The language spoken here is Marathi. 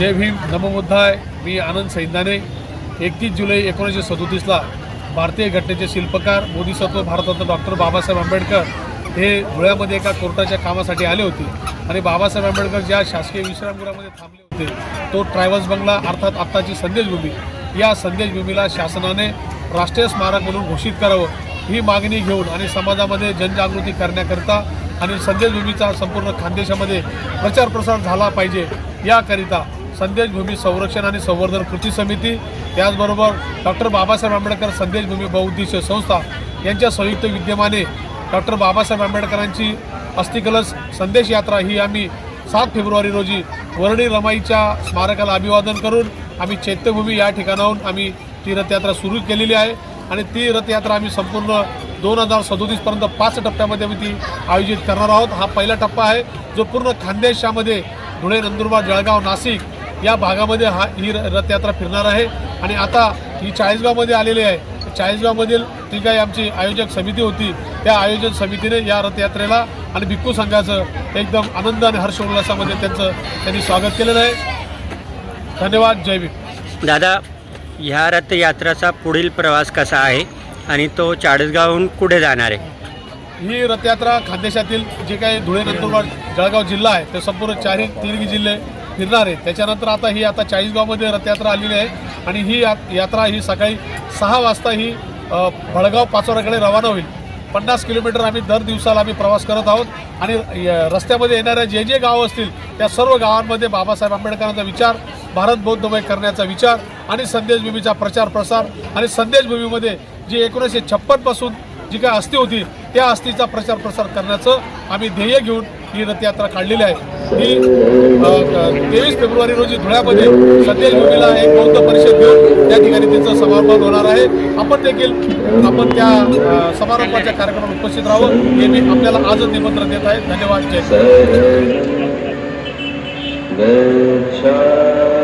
जय भीम नमोबुद्धाय मी आनंद सैंदाने. एकतीस जुलै एकोणीसशे सदोतीसला भारतीय घटनेचे शिल्पकार बोधिसत्व भारतरत्न डॉक्टर बाबासाहेब आंबेडकर हे धुळ्यामध्ये एका कोर्टाच्या कामासाठी आले होते आणि बाबासाहेब आंबेडकर ज्या शासकीय विश्रामगृहामध्ये थांबले होते तो ट्रायव्हल्स बंगला अर्थात आत्ताची संदेशभूमी. या संदेशभूमीला शासनाने राष्ट्रीय स्मारक म्हणून घोषित करावं ही मागणी घेऊन आणि समाजामध्ये जनजागृती करण्याकरिता आणि संदेशभूमीचा संपूर्ण खानदेशामध्ये प्रचार प्रसार झाला पाहिजे याकरिता संदेशभूमी संरक्षण आणि संवर्धन कृती समिती त्याचबरोबर डॉक्टर बाबासाहेब आंबेडकर संदेशभूमी बहुउद्देशीय संस्था यांच्या संयुक्त विद्यमाने डॉक्टर बाबासाहेब आंबेडकरांची अस्थिकलश संदेश यात्रा ही आम्ही सात फेब्रुवारी रोजी वरणी रमाईच्या स्मारकाला अभिवादन करून आम्ही चैत्यभूमी या ठिकाणाहून आम्ही ती रथयात्रा सुरू केलेली आहे. आणि ती रथयात्रा आम्ही संपूर्ण दोन हजार सदोतीसपर्यंत पाच टप्प्यामध्ये आम्ही ती आयोजित करणार आहोत. हा पहिला टप्पा आहे जो पूर्ण खानदेशामध्ये धुळे नंदुरबार जळगाव नाशिक या भागामध्ये हा ही रथयात्रा फिरणार आहे. आणि आता ही चाळीसगावमध्ये आलेली आहे. चाळीसगावमधील जी काही आमची आयोजक समिती होती. त्या आयोजन समितीने या रथयात्रेला आणि भिक्खू संघाचं एकदम आनंद आणि हर्षोल्लासामध्ये त्यांचं त्यांनी स्वागत केलेलं आहे. धन्यवाद. जय भीम. दादा ह्या रथयात्राचा पुढील प्रवास कसा आहे आणि तो चाळीसगावहून कुठे जाणार आहे? ही रथयात्रा खानदेशातील जे काही धुळे नंदुरबार जळगाव जिल्हा आहे ते संपूर्ण चारही तिरगी जिल्हे फिरणार आहे. त्याच्यानंतर आता ही आता चाळीसगावमध्ये रथयात्रा आलेली आहे. आणि ही यात्रा ही सकाळी सहा वाजता ही भडगाव पाचोऱ्याकडे रवाना होईल. पन्नास किलोमीटर आम्ही दर दिवसाला आम्ही प्रवास करत आहोत. आणि य- रस्त्यामध्ये येणाऱ्या जे जे गावं असतील त्या सर्व गावांमध्ये बाबासाहेब आंबेडकरांचा विचार भारत बौद्धमय करण्याचा विचार आणि संदेशभूमीचा प्रचार प्रसार आणि संदेशभूमीमध्ये जी एकोणीसशे छप्पनपासून जी काय अस्थी होती त्या अस्थीचा प्रचार प्रसार करण्याचं आम्ही ध्येय घेऊन ही रथयात्रा काढलेली आहे ही तेवीस फेब्रुवारी रोजी धुळ्यामध्ये संदेशभूमीला एक बौद्ध परिषद घेऊन त्या ठिकाणी त्याचं समारोप होणार आहे आपण देखील आपण त्या समारंभाच्या समारोपाच्या कार्यक्रमात उपस्थित राहावं हे मी आपल्याला आजच निमंत्रण देत आहे धन्यवाद जय सर